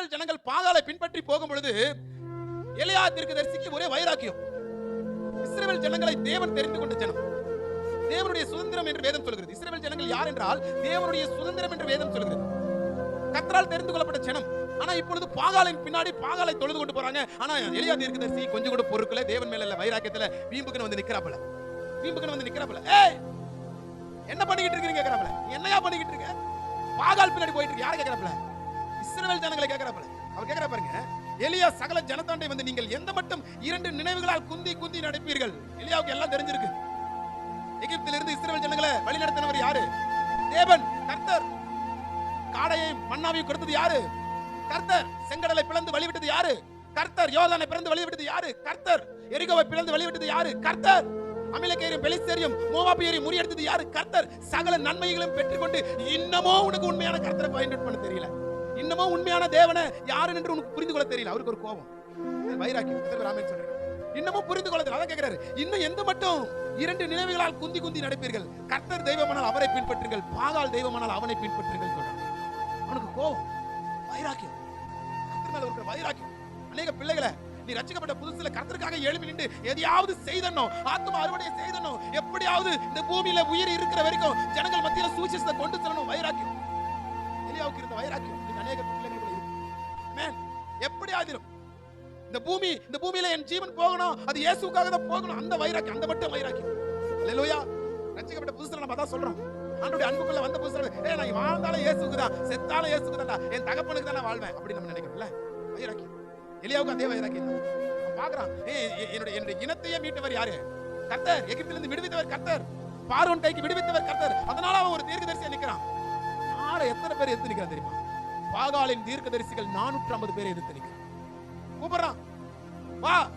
Israel ஜனங்கள் பாதாளை பின்பற்றி போகும் பொழுது எலியா தரிசிக்கு ஒரே வைராக்கியம். இஸ்ரேல் ஜனங்களை தேவன் தெரிந்து கொண்ட ஜனம். தேவனுடைய சுதந்திரம் என்று வேதம் சொல்கிறது. இஸ்ரேல் ஜனங்கள் யார் என்றால் தேவனுடைய சுதந்திரம் என்று வேதம் சொல்கிறது. கத்தரால் தெரிந்து கொள்ளப்பட்ட ஜனம். ஆனா இப்பொழுது பாகாலின் பின்னாடி பாகாலை தொழுது கொண்டு போறாங்க. ஆனா எலியா தீர்க்கதரிசி கொஞ்சம் கூட பொறுக்கல. தேவன் மேல இல்ல வைராக்கியத்துல வீம்புக்குன்னு வந்து நிக்கிறாப்புல. வீம்புக்குன்னு வந்து நிக்கிறாப்புல. ஏய்! என்ன பண்ணிக்கிட்டு இருக்கீங்க கேக்குறாப்புல. என்னையா பண்ணிக்கிட்டு இருக்க? பாகால் பின்னாடி போயிட்டு இருக்கு. யாரை கேக்குறாப்புல? இஸ்ரவேல் ஜனங்களை கேட்கிறப்பல அவர் கேட்கிற பாருங்க. எலியா சகல ஜனத்தாண்டை வந்து நீங்கள் எந்த மட்டும் இரண்டு நினைவுகளால் குந்தி குந்தி நடப்பீர்கள்? எலியாவுக்கு எல்லாம் தெரிஞ்சிருக்கு. எகிப்திலிருந்து இஸ்ரவேல் ஜனங்களை வழிநடத்தினவர் யாரு? தேவன் கர்த்தர். காடையையும் மன்னாவையும் கொடுத்தது யாரு? கர்த்தர். செங்கடலை பிளந்து வழிவிட்டது யாரு? கர்த்தர். யோதானை பிறந்து வழிவிட்டது யாரு? கர்த்தர். எரிகோவை பிளந்து வழிவிட்டது யாரு? கர்த்தர். அமிலக்கேரியும் பெலிஸ்தேரியும் மோவாபியரையும் முறியெடுத்தது யாரு? கர்த்தர். சகல நன்மைகளையும் பெற்றுக்கொண்டு இன்னமோ உனக்கு உண்மையான கர்த்தரை பயன்படுத்த தெரியல. இன்னமும் உண்மையான தேவனை யாரு என்று உனக்கு புரிந்து கொள்ள தெரியல? அவருக்கு ஒரு கோபம். வைராக்கியம் எத்தனை இன்னமும் புரிந்து கொள்ள அதான் கேக்குறாரு. இன்னும் எந்த மட்டும் இரண்டு நினைவுகளால் குந்தி குந்தி நடப்பீர்கள். கர்த்தர் தெய்வமானால் அவரை பின்பற்றுங்கள். பாகால் தெய்வமானால் அவனை பின்பற்றுங்கள் சொல்றாங்க அவனுக்கு கோபம். வைராக்கியம். கர்த்தர் மேல இருக்கிற வைராக்கியம். அநேக பிள்ளைகளை நீ ரட்சிக்கப்பட்ட புதுசுல கர்த்தருக்காக எழுப்பி நின்று எதையாவது செய்தனோ ஆத்மா அறுவடை செய்தனோ எப்படியாவது இந்த பூமியில உயிர் இருக்கிற வரைக்கும் ஜனங்கள் மத்தியில சூசிசத்தை கொண்டு செல்லணும். வைராக்கியம். எலியாவுக்கு இருந்த வைராக்கியம் இன்னைக்கு அநேக பிள்ளைகளுக்குள்ள இருக்கு. எப்படி ஆதிரும் இந்த பூமி இந்த பூமியில என் ஜீவன் போகணும் அது இயேசுக்காக தான் போகணும் அந்த வைராக்கியம் அந்த மட்டும் வைராக்கியம். அல்லேலூயா ரட்சிக்கப்பட்ட புதுசுல நம்ம அதான் சொல்றோம். ஆண்டுடைய அன்புக்குள்ள வந்த புதுசுல ஏ நான் வாழ்ந்தாலும் இயேசுக்கு தான் செத்தாலும் இயேசுக்கு தான்டா என் தகப்பனுக்கு தான் நான் வாழ்வேன். அப்படி நம்ம நினைக்கிறோம்ல. வைராக்கியம். எலியாவுக்கு அதே வைராக்கியம் பாக்குறான் ஏ என்னுடைய என்னுடைய இனத்தையே மீட்டவர் யாரு? கர்த்தர் எகிப்திலிருந்து விடுவித்தவர் கர்த்தர். பார்வன் கைக்கு விடுவித்தவர் கர்த்தர். அதனால அவன் ஒரு தீர்க்கதரிசியா நிக்கிறான். நாளை எத்தனை பேர் எடுத்து நிக்கிறான் தெரியுமா? பாகாலின் தீர்க்கதரிசிகள் நானூற்றி ஐம்பது பேர் எடுத்து நிக்கிறான் கூப்பிடுறான். வா.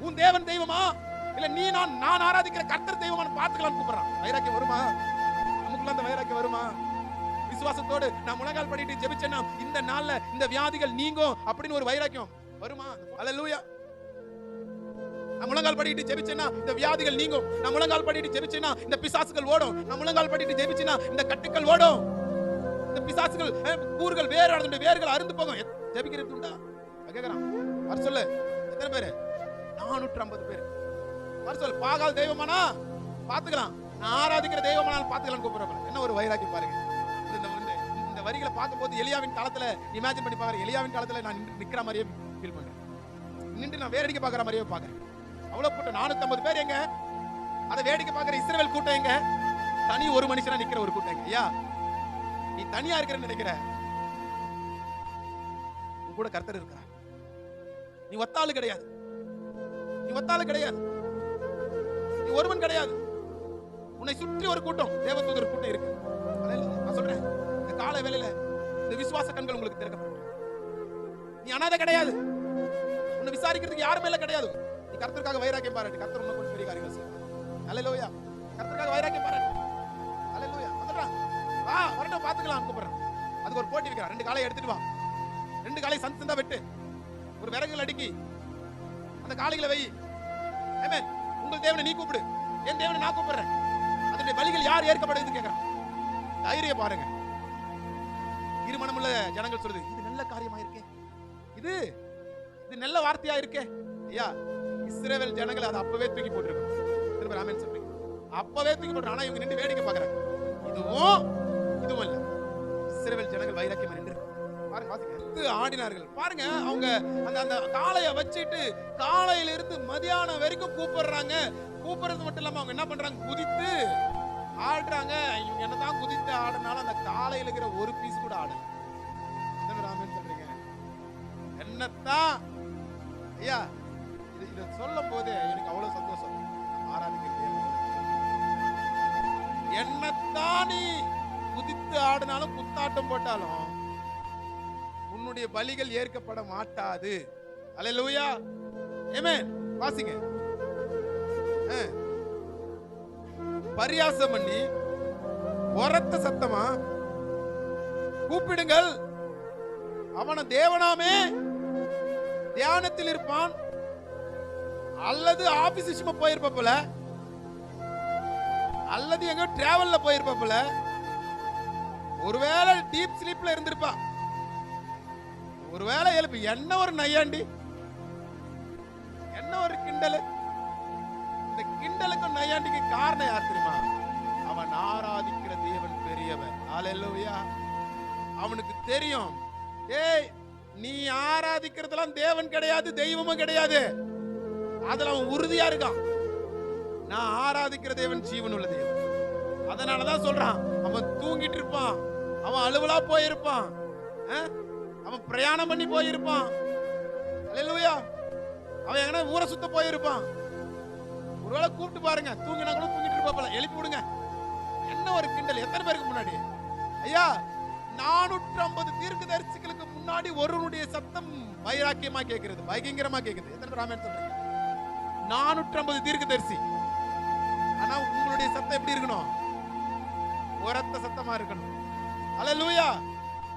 உன் தேவன் தெய்வமா? இல்ல நீ நான் நான் ஆராதிக்கிற கர்த்தர் தெய்வமான்னு பார்த்துக்கலாம் கூப்பிடுறான். வைராக்கியம் வருமா? நமக்குள்ள அந்த வைராக்கியம் வருமா? விசுவாசத்தோடு நான் முழங்கால் படிட்டு ஜெபிச்சேன்னா இந்த நாள்ல இந்த வியாதிகள் நீங்கும் அப்படின்னு ஒரு வைராக்கியம் வருமா? அல்லேலூயா நான் முழங்கால் படிக்கிட்டு ஜெபிச்சேன்னா இந்த வியாதிகள் நீங்கும். நான் முழங்கால் படிக்கிட்டு ஜெபிச்சேன்னா இந்த பிசாசுகள் ஓடும். நான் முழங்கால் படிக்கிட்டு ஜெபிச்சேன்னா இந்த கட்டுக்கள் ஓடும். இந்த பிசாசுகள் கூறுகள் வேறு அதனுடைய வேர்கள் அருந்து போகும். ஜெபிக்கிறது உண்டா? நான் வர சொல்லு. எத்தனை பேரு? நானூற்று ஐம்பது பேர். வர சொல்லு. பாகால் தெய்வமானா? பாத்துக்கலாம். நான் ஆராதிக்கிற தெய்வமானால் பாத்துக்கலாம் கூப்பிடுறேன் என்ன ஒரு வைராக்கியம் பாருங்க. இந்த- இந்த- வரிகளை பார்க்கும்போது எலியாவின் காலத்துல இமேஜின் பண்ணி பாக்குற எலியாவின் காலத்துல நான் நின்று நிக்கிற மாதிரியே ஃபீல் பண்றேன். நின்று நான் வேடிக்கை பார்க்குற மாதிரியே பார்க்குறேன் அவ்வளவு கூட்டம். நானூத்தி பேர் எங்க? அதை வேடிக்கை பார்க்குற இஸ்ரேல் கூட்டம் எங்க? தனி ஒரு மனுஷனா நிக்கிற ஒரு கூட்டம் எங்க? ஐயா நீ தனியா இருக்கிறன்னு நினைக்கிற? உன் கூட கர்த்தர் இருக்கிறார் நீ ஒத்தாளு கிடையாது. நீ ஒத்தாளு கிடையாது. நீ ஒருவன் கிடையாது. உன்னை சுற்றி ஒரு கூட்டம் தேவதூதர் கூட்டம் இருக்கு. நான் சொல்றேன் இந்த கால வேலையில இந்த விசுவாச கண்கள் உங்களுக்கு திறக்கப்படும். நீ அனாதை கிடையாது. உன்னை விசாரிக்கிறதுக்கு யாருமே இல்லை கிடையாது. நீ கர்த்தருக்காக வைராக்கியம் பாராட்டு. கர்த்தர் உன்னை கொஞ்சம் பெரிய காரியங்கள் செய்யும் அலையிலோயா கர்த்தருக்காக வைராக்கியம் பாராட்டு. வா பாத்துக்கலாம் கூப்பிடுறேன் அதுக்கு ஒரு போட்டி வைக்கிறான் ரெண்டு காலை எடுத்துட்டு வா. ரெண்டு காலை சந்து சந்தா வெட்டு. ஒரு விறகுகள் அடுக்கி. அந்த காலைகளை வை. ஆமென் உங்கள் தேவனை நீ கூப்பிடு. என் தேவனை நான் கூப்பிடுறேன். அதனுடைய பலிகள் யார் ஏற்கப்படுதுன்னு கேட்கிறான். தைரியம் பாருங்க. இருமனமுள்ள ஜனங்கள் சொல்லுது இது நல்ல காரியமா இருக்கே இது இது நல்ல வார்த்தையா இருக்கே ஐயா இஸ்ரவேல் ஜனங்களை அதை அப்பவே தூக்கி போட்டுருக்கோம். திரும்ப ராமன் சொல்றீங்க. அப்பவே தூக்கி போட்டு ஆனா இவங்க நின்று வேடிக்கை பாக்குறாங்க இதுவும் இதுவும் இல்ல இஸ்ரவேல் ஜனங்கள் வைராக்கியம் நின்று பாருங்க ஆடினார்கள். பாருங்க அவங்க அந்த அந்த காளையை வச்சுட்டு காலையில இருந்து மதியானம் வரைக்கும் கூப்பிடுறாங்க. கூப்பிடுறது மட்டும் இல்லாம அவங்க என்ன பண்றாங்க? குதித்து ஆடுறாங்க. இவங்க என்னதான் குதித்து ஆடுனாலும் அந்த காலையில இருக்கிற ஒரு பீஸ் கூட ஆடல. என்ன ராமன் சொல்றீங்க? என்னத்தான்? ஐயா இதை சொல்லும் போதே எனக்கு அவ்வளவு சந்தோஷம். ஆராதிக்கிறது என்னத்தான் நீ குதித்து ஆடினாலும் குத்தாட்டம் போட்டாலும் உன்னுடைய பலிகள் ஏற்கப்பட மாட்டாது. அல்லேலூயா ஏமே வாசிங்க. பரியாசம் பண்ணி உரத்த சத்தமா கூப்பிடுங்கள். அவன தேவனாமே தியானத்தில் இருப்பான். அல்லது ஆபீஸ் விஷயமா போயிருப்ப போல. அல்லது எங்க டிராவல்ல போயிருப்ப போல. ஒருவேளை டீப் ஸ்லீப்ல இருந்திருப்பா. ஒருவேளை எழுப்பு என்ன ஒரு நையாண்டி? என்ன ஒரு கிண்டல்? இந்த கிண்டலுக்கும் நையாண்டிக்கு காரணம் யார் தெரியுமா? அவன் ஆராதிக்கிற தேவன் பெரியவன். ஆலையா அவனுக்கு தெரியும். ஏய் நீ ஆராதிக்கிறதெல்லாம் தேவன் கிடையாது தெய்வமும் கிடையாது. அதுல அவன் உறுதியா இருக்கான். நான் ஆராதிக்கிற தேவன் ஜீவன் உள்ள தேவன். அதனாலதான் சொல்றான் அவன் தூங்கிட்டு இருப்பான். அவன் அலுவலா போயிருப்பான். அவன் பிரயாணம் பண்ணி போயிருப்பான். அல்லேலூயா. அவன் எங்கன்னா ஊரை சுத்த போயிருப்பான். ஒருவேளை கூப்பிட்டு பாருங்க. தூங்கினா கூட தூங்கிட்டு இருப்பாப்பல எழுப்பி விடுங்க. என்ன ஒரு கிண்டல்? எத்தனை பேருக்கு முன்னாடி? ஐயா நானூற்று ஐம்பது தீர்க்க தரிசிகளுக்கு முன்னாடி ஒருவனுடைய சத்தம் வைராக்கியமா கேட்கிறது பயங்கரமா கேட்குது எத்தனை ராமன் சொல்றீங்க? நானூற்று ஐம்பது தீர்க்க தரிசி ஆனா உங்களுடைய சத்தம் எப்படி இருக்கணும்? உரத்த சத்தமா இருக்கணும். அலலூயா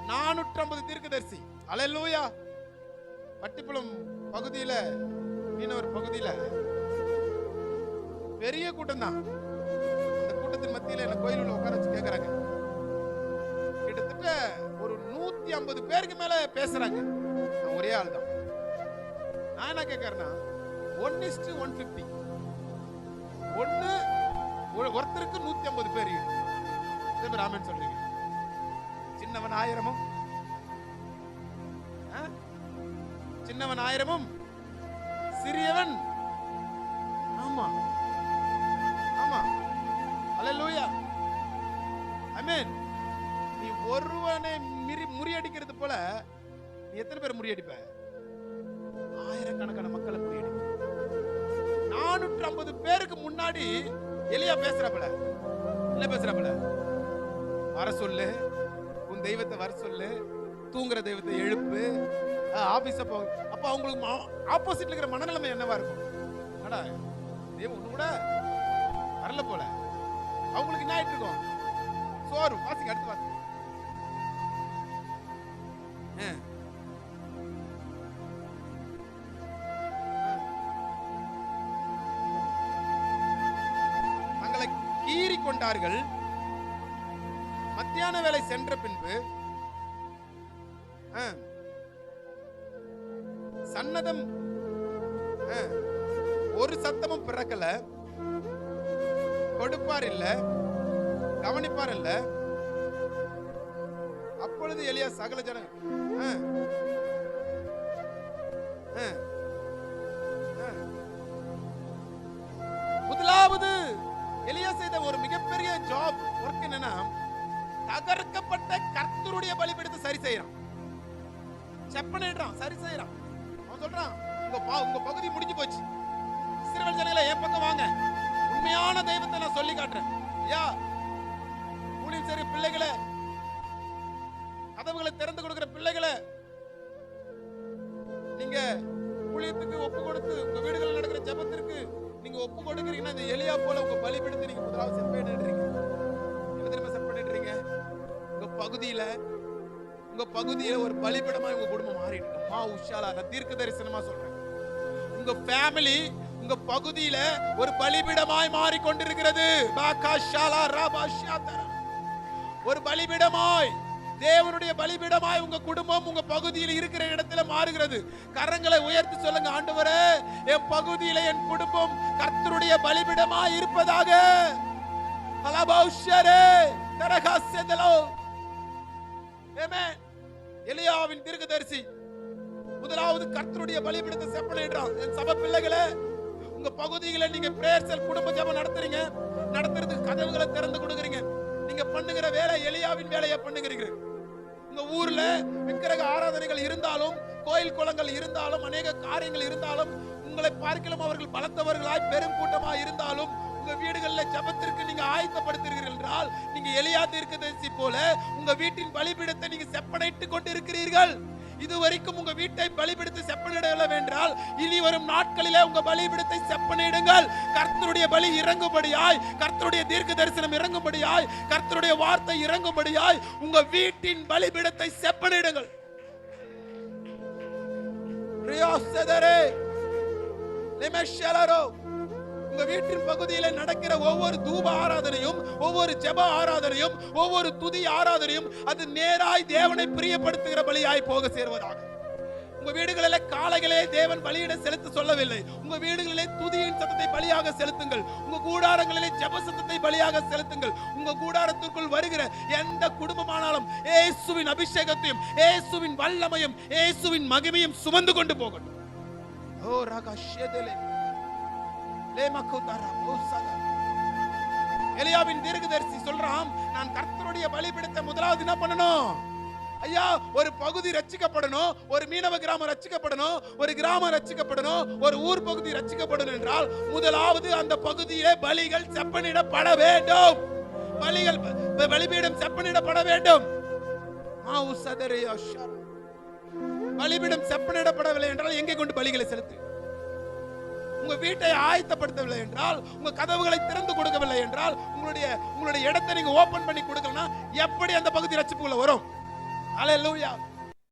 நானூற்றி ஐம்பது தீர்க்கதரிசி. அலலூயா பட்டிப்புளம் பகுதியில மீனவர் பகுதியில. பெரிய கூட்டம் தான் அந்த கூட்டத்தின் மத்தியில என்ன கோயிலில் உட்கார வச்சு கேக்குறாங்க. கிட்டத்தட்ட ஒரு நூத்தி ஐம்பது பேருக்கு மேல பேசுறாங்க. ஒரே ஆள் தான். நான் என்ன கேட்கறேன்னா one is to one fifty ஒன்னு ஒரு- ஒருத்தருக்கு நூத்தி ஐம்பது பேர் எத்தனை பேர் சொல்றீங்க. சின்னவன் ஆயிரமும்? சின்னவன் ஆயிரமும்? சிறியவன்? ஆமா. ஆமா. அல்லேலூயா ஆமென் நீ ஒருவனை மிரி முறியடிக்கிறது போல நீ எத்தனை பேர் முறியடிப்ப? ஆயிரக்கணக்கான மக்களை முறியடிப்ப. நானூற்று ஐம்பது பேருக்கு முன்னாடி எலியா பேசுறப்பல என்ன பேசுறப்பல வர சொல்லு. தெய்வத்தை வர சொல்லு. தூங்குற தெய்வத்தை எழுப்பு. ஆபீஸ் அப்போ அப்ப அவங்களுக்கு ஆப்போசிட்ல இருக்கிற மனநிலைமை என்னவா இருக்கும்? அடா தெய்வம் ஒண்ணு கூட வரல போல. அவங்களுக்கு என்ன ஆயிட்டு இருக்கும்? சோறு. வாசிங்க அடுத்து வாசிங்க. தங்களை கீறி கொண்டார்கள் மத்தியான வேலை சென்ற பின்பு சன்னதம் ஒரு சத்தமும் பிறக்கல. கொடுப்பார் இல்ல கவனிப்பார் இல்ல. அப்பொழுது எளிய சகல ஜன முதலாவது எலியா செய்த ஒரு மிகப்பெரிய ஜாப் தகர்க்கப்பட்ட கர்த்தருடைய பலிபீடத்தை சரி செய்யறான். செப்பனிடுறான் சரி செய்யறான். அவன் சொல்றான் உங்க பா- உங்க பகுதி முடிஞ்சு போச்சு. சிறுவன் ஜனங்களை என் பக்கம் வாங்க. உண்மையான தெய்வத்தை நான் சொல்லி காட்டுறேன். ஐயா ஊழியம் சரி பிள்ளைகளை கதவுகளை திறந்து கொடுக்கிற பிள்ளைகளை நீங்க ஊழியத்துக்கு ஒப்பு கொடுத்து உங்க வீடுகளில் நடக்கிற ஜபத்திற்கு நீங்க ஒப்பு கொடுக்குறீங்கன்னா இந்த எலியா போல உங்க பலிபீடத்தை நீங்க முதலாவது செட் பகுதியில உங்க பகுதியில ஒரு பலிபீடமா உங்க குடும்பம் மாறிடும் மா உஷாலா நான் தீர்க்க தரிசனமா சொல்றேன். உங்க ஃபேமிலி உங்க பகுதியில ஒரு பலிபீடமாய் மாறிக்கொண்டிருக்கிறது. ஷாலா ராபா ஒரு பலிபீடமாய் தேவனுடைய பலிபீடமாய் உங்க குடும்பம் உங்க பகுதியில் இருக்கிற இடத்துல மாறுகிறது. கரங்களை உயர்த்தி சொல்லுங்க ஆண்டவரே என் பகுதியில என் குடும்பம் கர்த்தருடைய பலிபீடமாய் இருப்பதாக. அலபௌஷரே தரகாசெதலோ எலியாவின் தீர்க்கதரிசி. முதலாவது கர்த்தருடைய பலிபீடத்தை செப்பனிடுறான் என் சபை பிள்ளைகளே உங்க பகுதிகளை நீங்க பிரேயர் செல் குடும்ப ஜெபம் நடத்துறீங்க. நடத்துறதுக்கு கதவுகளை திறந்து கொடுக்குறீங்க. நீங்க பண்ணுகிற வேலை எலியாவின் வேலையை பண்ணுகிறீங்க. உங்க ஊர்ல விக்கிரக ஆராதனைகள் இருந்தாலும் கோயில் குளங்கள் இருந்தாலும் அநேக காரியங்கள் இருந்தாலும் உங்களை பார்க்கலாம் அவர்கள் பலத்தவர்களாய் பெரும் கூட்டமாய் இருந்தாலும் உங்க வீடுகளில் ஜபத்திற்கு நீங்க ஆயத்தப்படுத்துகிறீர்கள் என்றால் நீங்க எலியா தீர்க்கதரிசி போல உங்க வீட்டின் பலிபீடத்தை நீங்க செப்பனைட்டு கொண்டு இருக்கிறீர்கள் இதுவரைக்கும் உங்க வீட்டை பலிபிடித்து செப்பனிடவில்லை என்றால் இனி வரும் நாட்களிலே உங்க பலிபிடத்தை செப்பனிடுங்கள் கர்த்தருடைய பலி இறங்கும்படியாய் கர்த்தருடைய தீர்க்க தரிசனம் இறங்கும்படியாய் கர்த்தருடைய வார்த்தை இறங்கும்படியாய் உங்க வீட்டின் பலிபிடத்தை செப்பனிடுங்கள் ரியோசதரே, லிமெஷலரோ, உங்க வீட்டின் பகுதியில நடக்கிற ஒவ்வொரு தூப ஆராதனையும் ஒவ்வொரு ஜெப ஆராதனையும் ஒவ்வொரு துதி ஆராதனையும் அது நேராய் தேவனை பிரியப்படுத்துகிற பலியாய் போக சேர்வதாக. உங்க வீடுகளிலே காளைகளே தேவன் பலியிட செலுத்த சொல்லவில்லை. உங்க வீடுகளிலே துதியின் சத்தத்தை பலியாக செலுத்துங்கள். உங்க கூடாரங்களிலே ஜெப சத்தத்தை பலியாக செலுத்துங்கள். உங்க கூடாரத்திற்குள் வருகிற எந்த குடும்பமானாலும் ஏசுவின் அபிஷேகத்தையும் ஏசுவின் வல்லமையும் ஏசுவின் மகிமையும் சுமந்து கொண்டு போகட்டும். ஓ ராகா ஷேதலே. எலியாவின் தீர்க்கதரிசி சொல்றான் நான் கர்த்தருடைய பலிபீடத்தை முதலாவது என்ன பண்ணணும்? ஐயா ஒரு பகுதி ரச்சிக்கப்படணும் ஒரு மீனவ கிராமம் ரச்சிக்கப்படணும் ஒரு கிராமம் ரச்சிக்கப்படணும் ஒரு ஊர் பகுதி ரச்சிக்கப்படணும் என்றால் முதலாவது அந்த பகுதியிலே பலிகள் செப்பனிடப்பட வேண்டும். பலிகள் பலிபீடம் செப்பனிடப்பட வேண்டும். மாவு சதரையா ஷரா. பலிபீடம் செப்பனிடப்படவில்லை என்றால் எங்கே கொண்டு பலிகளை செலுத்து உங்க வீட்டை ஆயத்தப்படுத்தவில்லை என்றால் உங்க கதவுகளை திறந்து கொடுக்கவில்லை என்றால் உங்களுடைய உங்களுடைய இடத்தை நீங்க ஓபன் பண்ணி கொடுக்கலனா எப்படி அந்த பகுதி ரட்சிப்புக்குள்ள வரும்? அலையலூயா